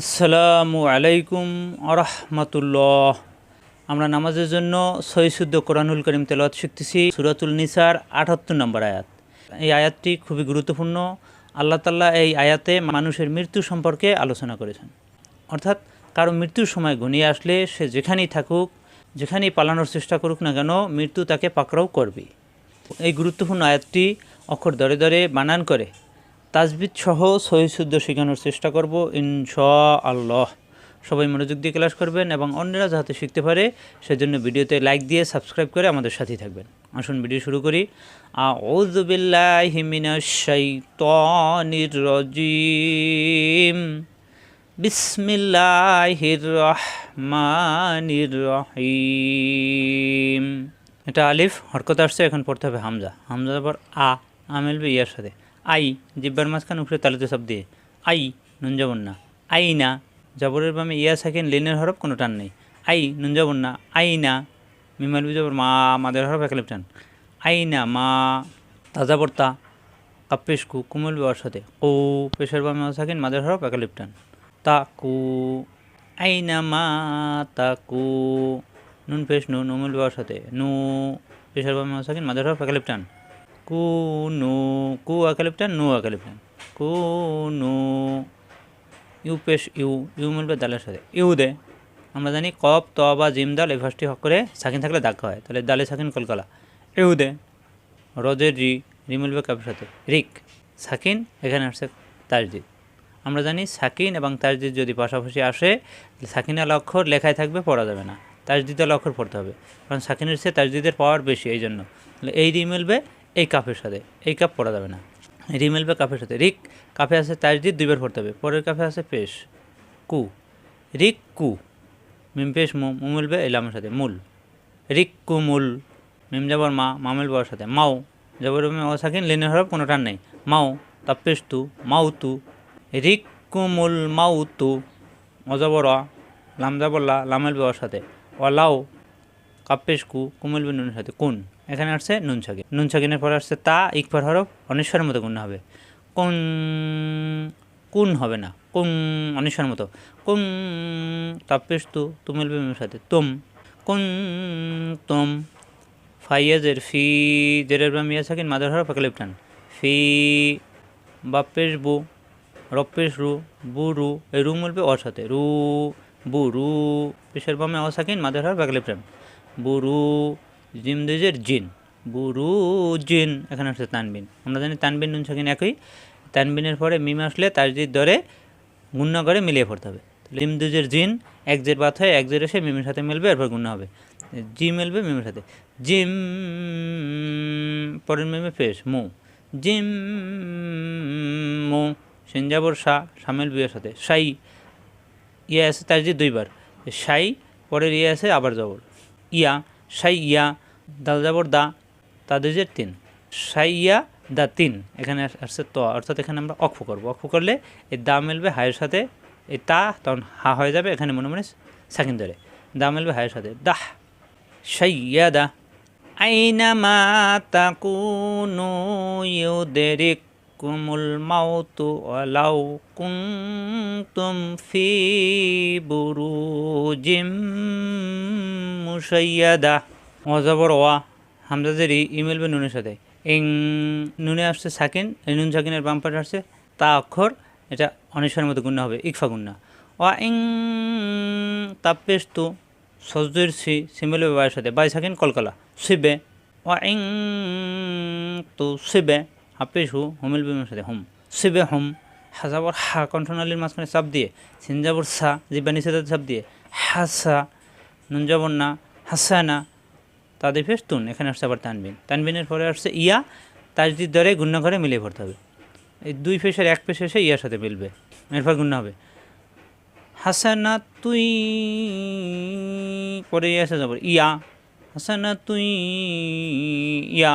আসসালামু আলাইকুম আরহামাতুল্লাহ। আমরা নামাজের জন্য সহিশুদ্ধ কোরআনুল করিম তেলাওয়াত শিখতেছি সুরাতুল নিসার আটাত্তর নম্বর আয়াত। এই আয়াতটি খুবই গুরুত্বপূর্ণ। আল্লাহ তাল্লাহ এই আয়াতে মানুষের মৃত্যু সম্পর্কে আলোচনা করেছেন। অর্থাৎ কারও মৃত্যুর সময় ঘনিয়ে আসলে সে যেখানেই থাকুক, যেখানেই পালানোর চেষ্টা করুক না কেন মৃত্যু তাকে পাকড়াও করবে এই গুরুত্বপূর্ণ আয়াতটি অক্ষর দরে দরে বানান করে তাজবিদ সহ সহি শুদ্ধ শেখানোর চেষ্টা করব ইনশা আল্লাহ সবাই মনোযোগ দিয়ে ক্লাস করবেন এবং অন্যরা যাতে শিখতে পারে, সেজন্য ভিডিওতে লাইক দিয়ে সাবস্ক্রাইব করে আমাদের সাথেই থাকবেন। আসুন ভিডিও শুরু করি। এটা আলিফ, হরকত আসছে, এখন পড়তে হবে হামজা। হামজা পর আ আ মিলবে ইয়ার সাথে। আই, জিব্বার মাঝখান উপরে তালুতে সব দিয়ে আই নুন যাবন আই না, জবরের বামে ইয়া সাকেন, লেনের হরফ কোনো টান নেই। আই নুন যাবন আই না মিমালবি জবর, মা, মাদের হরফ একালিপ টান। আই না, মা, তাজা বর্তা কাপ্পেশ কু কুমল বিওয়ার সাথে কু, পেশের বামে সাকেন, মাদের হরফ একালিপ টান। তা, কু। আই না, মা, তা, কু। নুন পেশ নু নুমুল বিওয়ার সাথে নু, পেশার বামে সাকেন, মাদের হরফ একালিপ টান। কু নু কু আকালিপটান নু আকালিপটান কু নু ইউ পেশ, ইউ ইউ মিলবে দালের সাথে। ইউ দে। আমরা জানি কপ, ত বা জিম দাল এই হক করে সাকিন থাকলে দাগ হয়। তাহলে দালে সাকিন কলকলা। ইউ দে। রজের রি রি মিলবে কাপের সাথে। রিক। সাকিন এখানে আসছে তাজদিদ। আমরা জানি সাকিন এবং তাজদিদ যদি পাশাপাশি আসে তাহলে সাকিনের অক্ষর লেখায় থাকবে, পড়া যাবে না। তাজদিদের অক্ষর পড়তে হবে। কারণ সাকিনের চেয়ে তাজদিদের পাওয়ার বেশি এই জন্য তাহলে এই রি মিলবে এই কাপের সাথে, এই কাপ পরা যাবে না। রি মিলবে কাপের সাথে। রিক, কাপে আছে তাজদিদ দুইবার পড়তে হবে। পরের কাপে আছে পেশ, কু। রিক, কু। মিম, পেশ, মু মু মিলবে এলামের সাথে, মূল। রিক, কু, মূল। মিম যাবর মা মা মিলবে ওর সাথে, মাও। যাবর ও সাকিন লিনের হরফ কোনো টান নেই। মাও তাপ্পেশ তু মাউ তু। রিক, কু, মূল মাউ তু। অজবর লাম যাবল্লা লা লামেল ওর সাথে। অলাও কাপ্পেশ কু কুমিল নুনের সাথে। কুন? এখানে আসছে নুন ছাগিন। নুন পরে আসছে তা, ইকফার হরফ, অনিশ্বরের মতো গুণ হবে। কোন কোন হবে না। কুং অনিশ্বরের মতো। কুং তাপ্পেশ তু তুমিল বিমের সাথে। তুম। কুন, তুম। ফাইয়াজের ফি, জেরের বা মিয়া ছাগিন, মাদার হরফ একালিপটান ফি, বাপ্পেশ বু, রপ্পেশ রু, বু রু এই রু মিলবে ওর সাথে। রু, বু রু, পেশের বামে অসাকিন মাদার হরফ একালিপটান বুরু জিম দুজের জিন। বুরু জিন। এখানে আসছে তানবিন। আমরা জানি তানবিন নুন সাকিন একই। তানবিনের পরে মিম আসলে তার যদি দরে গুণ্য করে মিলিয়ে পড়তে হবে। জিম দুজের জিন, এক জের বাত হয়, এক জের এসে মিমের সাথে মিলবে, এরপর গুণ্য হবে। জি মিলবে মিমের সাথে। জিম পরের মিমে ফেস মু। জিম মু। সেনজাবর শাহ সামেল বিয়ের সাথে। সাই ইয়ে আছে তার যে দুইবার। সাই পরের ইয়ে আছে আবার জবর। ইয়া, সাই ইয়া, দাল যাবর দা তাদের তিন। সাই ইয়া, দা তিন। এখানে আসছে ত, অর্থাৎ এখানে আমরা অক্ষ করব। অক্ষ করলে এই দা মিলবে হায়ের সাথে, এই তা তখন হা হয়ে যাবে, এখানে মনে মনে সাকিন ধরে। দা মিলবে হায়ের সাথে। দাহ। সাই ইয়া দা। আইনা মা তাকুনু ইউদেরিক কুমুল মাউতু ওয়ালাউ কুনতুম ফি বুরুজিম মুসাইয়াদা অজবর ওয়া হামজাজেরি ইমেল বে নুনের সাথে। ইং নুনে আসছে সাকিন, এই নুন সাকিনের বাম পাশে আসছে তা অক্ষর, এটা অনিশ্বরের মতো গুণ্য হবে, ইকফা গুণ্য ওয়া ইং তাপ্পেশ তু সজদুর সি সিমেল বায়ের সাথে। বাই সাকিন, কলকলা। শিবে। ওয়া ইং তু শিবে। হাফেজ হু হুমেল বিমের সাথে হুম। শিবে হুম, হাজাবর হা কণ্ঠনালীর মাঝখানে চাপ দিয়ে, সিনজাবর সা, জিব্বা নিচে চাপ দিয়ে হাসা নুন যাবর না হাসানা তাদের ফেস তুন, এখানে আসছে আবার তানবিন। তানবিনের পরে আসছে ইয়া তাজদির দরে গুণ্য করে মিলিয়ে পড়তে হবে। এই দুই ফেসের এক ফেস এসে ইয়ার সাথে মিলবে, এরপর গুণ্য হবে। হাসানা তুই, পরে ইয়া আসে যাব, ইয়া হাসানা তুই, ইয়া,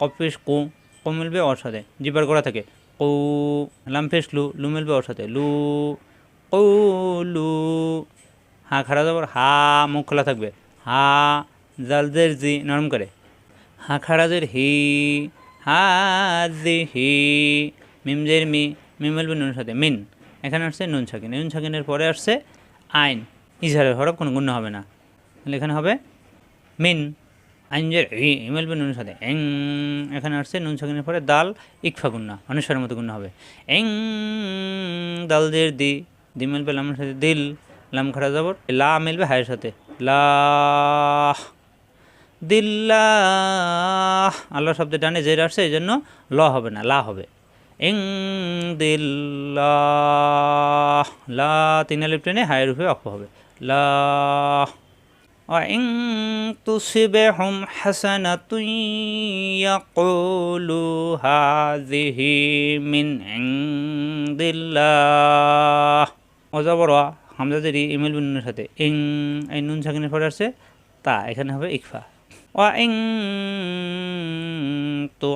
কপেশ কো কো মিলবে ওর সাথে জিবার করা থাকে। কৌ লামফেস লু লু মিলবে ওর সাথে। লু, কৌ লু, হা খাড়া যাবার হা মুখ খোলা থাকবে। হা জালদের জি, নরম করে। হা খাড়াজের হি, হা জি হি মিমজের মি মিমেল বিনুর সাথে। মিন, এখানে আসছে নুন সাকিন নুন ছাকিনের পরে আসছে আইন। ইজহারের হরফ কোনো গুণ হবে না। এখানে হবে মিন। আইনজের ই মিলবে নুন সাথে এং, এখানে আসছে, নুন সাকিনের পরে দাল ইকফা গুন্না, অনুসারের মতো গুণ হবে। এং, দাল দের দি দি মিলবে লামের সাথে দিল, লাম খাড়া যাবর, লা মিলবে হায়ের সাথে, লা দিল্লাহ আল্লাহ শব্দে টানে জের আসছে, এই জন্য ল হবে না, লা হবে। এং দিল্লাহ লা তিন টেনে হায়ের উপরে অক্ষ হবে। লা وإن تصبهم حسنة يقولوا هذه من عند الله অজবর হামজা জেরি ইমেল বিনুনের সাথে ইং এই নুন সাকিনের পরে আসছে তা এখানে হবে ইকফা ও ইং তো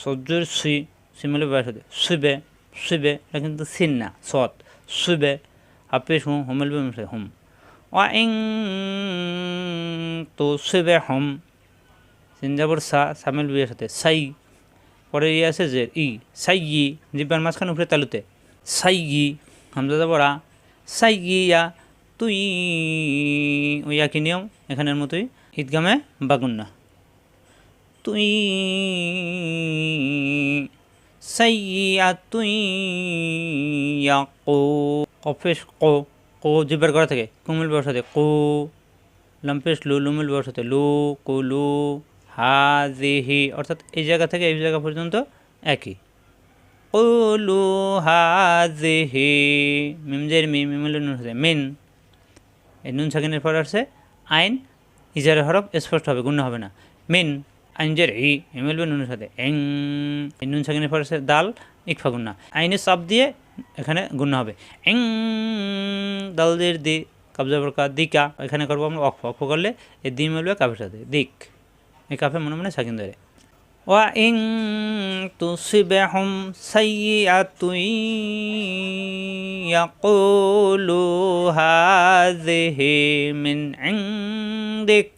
সহ্যের সুই সিমেল ব্যবহার সাথে সুবে সুবে এটা কিন্তু সিন না সৎ সুবে হাফেজ হুম হোমেল বিনুনের সাথে হুম ও ইং তো সুবে হুম সিনজাবর সা, সামেল বিয়ের সাথে সাই পরে ইয়ে আছে যে, ই সাই ই জিব্বার মাঝখানে উপরে তালুতে সাই ই হামজা যাবরা সাই ইয়া তুই, ওই একই নিয়ম, এখানের মতোই, ঈদগামে বাগুন্না। তুই সাইয়া তুই কো কফেশ কো কো জিব্বার করা থাকে, কুমিল বসাতে কু, লম্পেশ, লু, লুমিল বসাতে লু, কু, লু হাজিহি অর্থাৎ এই জায়গা থেকে এই জায়গা পর্যন্ত একই। ক, লু, হা কুলু হি মিমজের মি মিমিল নুন হচ্ছে মিন। এই নুন সাকিনের পর আসছে আইন ইজারের হরফ স্পষ্ট হবে গুণ হবে না। মিন আইনজের ই মিলবে নুনের সাথে এং। নুন সাকিনের পর আসছে দাল, ইকফা গুন্না আইনের চাপ দিয়ে এখানে গুণ হবে। এং দালদের দি, কাবজা বরকা, দিকা, এখানে করব আমরা অক্ষ অক্ষ করলে এই দি মিলবে কাফের সাথে। দিক। এই কাফে মনে মনে সাকিন ধরে ওয়া ইং তুসিবাহুম সাইয়াতুই ইয়াকুলু হাযিহি মিন দিক